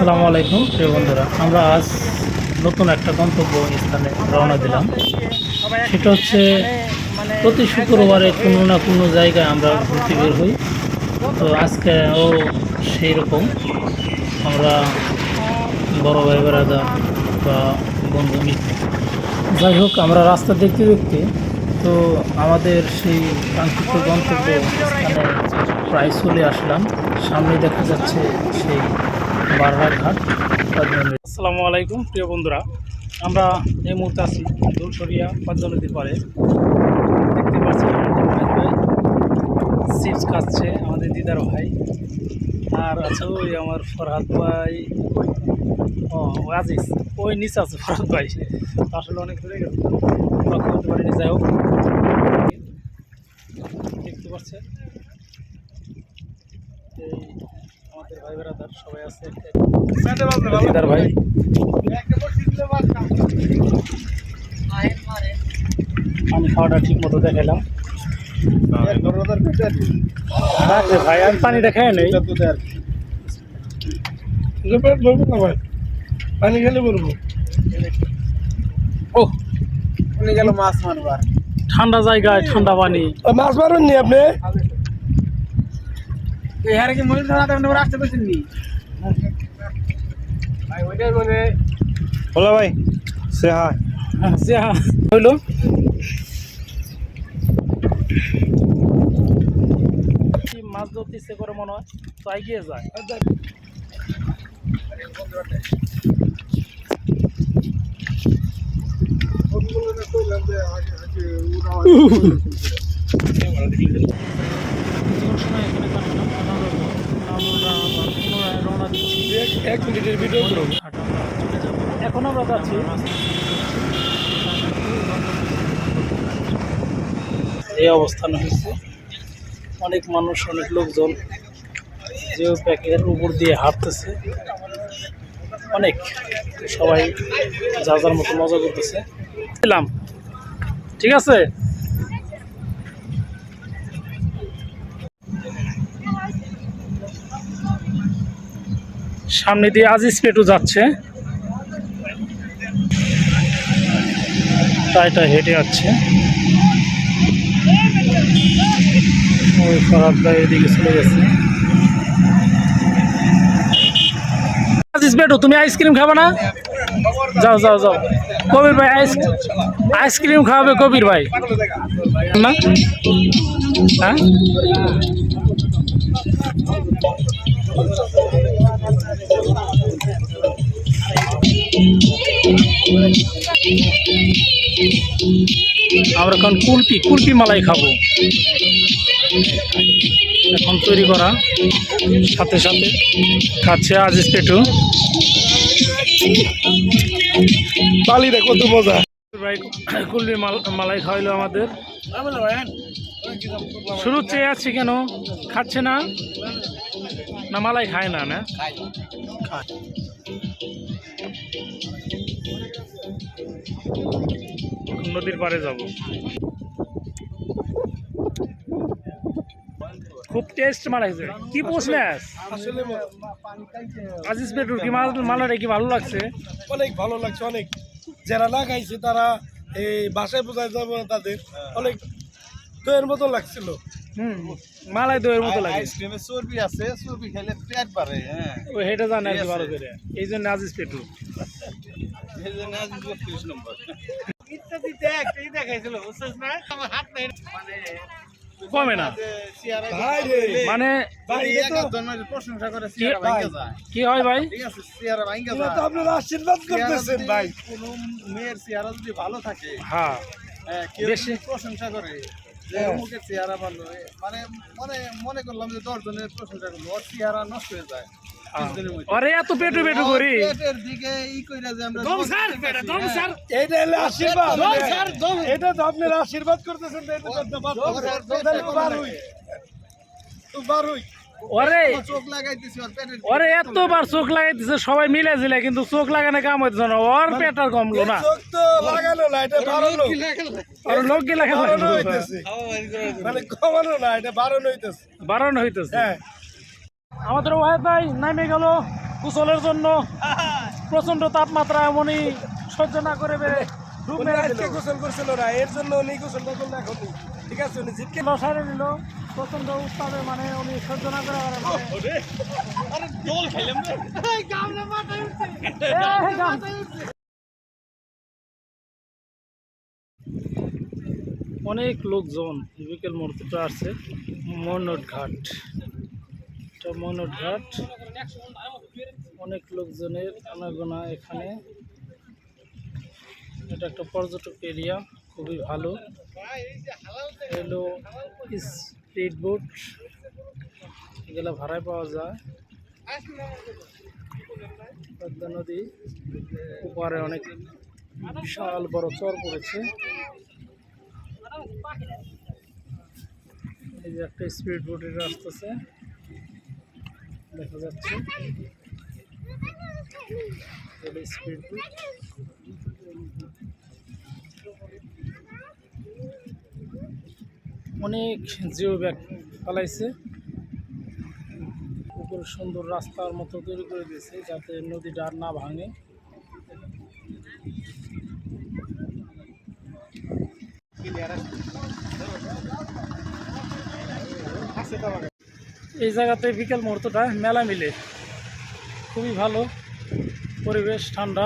আসসালামু আলাইকুম, প্রিয় বন্ধুরা। আমরা আজ নতুন একটা গন্তব্য স্থানে রওনা দিলাম। সেটা হচ্ছে প্রতি শুক্রবারে কোনো না কোনো জায়গায় আমরা ঘুরতে বের হই। তো আজকেও সেই রকম। আমরা বড় ভাই বেড়াদা বা বন্ধু, মিত্র। যাই হোক, আমরা রাস্তা দেখতে দেখতে তো আমাদের সেই কাঙ্ক্ষিত গন্তব্য স্থানে প্রায় চলে আসলাম। সামনে দেখা যাচ্ছে সেই বারহাট আসসালামু আলাইকুম, প্রিয় বন্ধুরা। আমরা এই মুহূর্তে আছি দোলসরিয়া পদ্মা নদীর পাড়ে। দেখতে পাচ্ছি আমাদের ভাই চিপস খাচ্ছে আমাদের দিদার ভাই। আর আছে ওই আমার ফরহাদ ভাই। ও আজিজ। ওই নিচে আছে ফরহাদ ভাই। আসলে অনেক দূরে গেছে লক্ষ্য করতে পারিনি, যাই হোক। দেখতে পাচ্ছেন? আমাদের ভাই বেড়াদার সবাই আছে ভাই। পানি খাওয়াটা ঠিক মতো দেখালাম না রে ভাই আমি পানিটা খেয়ে নেই। পানি খেলে বলব? ও। উনি গেল মাছ মারবার। ঠান্ডা জায়গায় ঠান্ডা পানি। মাছ মারেন নি আপনি? এখানে কি মহিলা ধরা আপনি আসতে পারছেন নি? ভাই ওইটাই মানে বলো ভাই সে হাই যে হইল। কি মাছ ধরতে ইচ্ছে করে মনে হয়? তো এগিয়ে যায়। রওনা এক মিনিটের ভিডিও করুন। এখন আমরা যাচ্ছি। এই অবস্থান হয়েছে। অনেক মানুষ অনেক লোকজন যে প্যাকের উপর দিয়ে হাঁটতেছে। অনেক সবাই যা যার মতো মজা করতেছে। ঠিক আছে? সামনে দিয়ে আজিজ পেটু যাচ্ছে। টাইটা হেঁটে যাচ্ছে। ওই ফরাদ এদিকে চলে গেছে। তুমি আইসক্রিম খাবে না? যাও যাও যাও। কবির ভাই, আইস আইসক্রিম খাওয়াবে কবির ভাই। না হ্যাঁ? আমরা এখন কুলপি কুলপি মালাই খাব। এখন তৈরি করা। সাথে সাথে খাচ্ছে আজিজ পেটু। বালিটা কত মজা। ভাই কুলপি মালাই খাওয়াইলো আমাদের। শুরু চেয়ে আছে কেন? খাচ্ছে না? না মালাই খায় না না? খায়। নদীর পাড়ে যাব। খুব টেস্ট মারাইছে কি আসলে আজিজ পেটুর কি মাল মালাটা কি ভালো লাগছে? অনেক ভালো লাগছে অনেক। যারা না খাইছে তারা এই বাসায় বোঝায় যাব না তাদের। অনেক দইয়ের মতো লাগছিল। হুম মালাই দইয়ের মতো লাগে। আইসক্রিমে চর্বি আছে চর্বি খেলে পেট বাড়ে হ্যাঁ। ও হেটা জানে আর কি ঠিক ভালো করে। এই জন্য আজিজ পেটু এই জন্য আজ বত্রিশ নম্বর। মানে কি হয় ভাই? আপনারা আশীর্বাদ করতেছেন ভাই। কোনো মেয়ের চেহারা যদি ভালো থাকে হ্যাঁ। বেশি- প্রশংসা করে যে হ্যাঁ। চেহারা ভালো মানে মনে মনে করলাম যে দশ জনের প্রশংসা করল ওর চেহারা নষ্ট হয়ে যায়। আরে এত পেটু পেটু করি। পেটের দিকে ই কইরা যে আমরা জোর দিতেছি। এইটা হলে আশীর্বাদ। দম স্যার, দম। এটা তো আপনারা আশীর্বাদ করতেছেন এটা তো বাদ দম স্যার, দম তাহলে তো স্যার, বারোই। তো বারোই ওরে চোখ লাগাইতেছি ওর পেটের ওরে এতবার চোখ লাগাইতেছে সবাই মিলে জিলে কিন্তু চোখ লাগানো কাম হইতেছে না। ওর পেট আর কমলো না। চোখ তো লাগানো না এটা বাড়ানো আর লোক গিলা বাড়ানো হইতেছে মানে কমানো না এটা বাড়ানো হইতেছে। বারণ হইতেছে। হ্যাঁ। আমাদের ওয়াহেদ ভাই নামে গেল গোসলের জন্য। প্রচণ্ড তাপমাত্রা এমনই সহ্য না করে বেড়ে ডুব মেরে গোসল করছিল না এর জন্য উনি এখন। ঠিক আছে উনি জিপকে সারে নিল। প্রচণ্ড উত্তাপে মানে উনি সহ্য না করে। অনেক লোকজন বিকেল মুহূর্তটা আসছে। মনোট ঘাট এটা মনোট ঘাট অনেক লোকজনের আনাগোনা এখানে। এটা একটা পর্যটক এরিয়া, খুবই ভালো। এলো স্পিড বোট। এগুলো ভাড়ায় পাওয়া যায়। পদ্মা নদী। উপরে অনেক বিশাল বড় চর পড়েছে। এই যে একটা স্পিড বোট এটা আসতেছে দেখা যাচ্ছে। অনেক জিও ব্যাগ ফালাইছে উপরে সুন্দর রাস্তার মতো তৈরি করে দিয়েছে যাতে নদীটা আর না ভাঙে। এই জায়গাতে বিকেল মুহূর্তটা মেলা মিলে। খুবই ভালো পরিবেশ ঠান্ডা।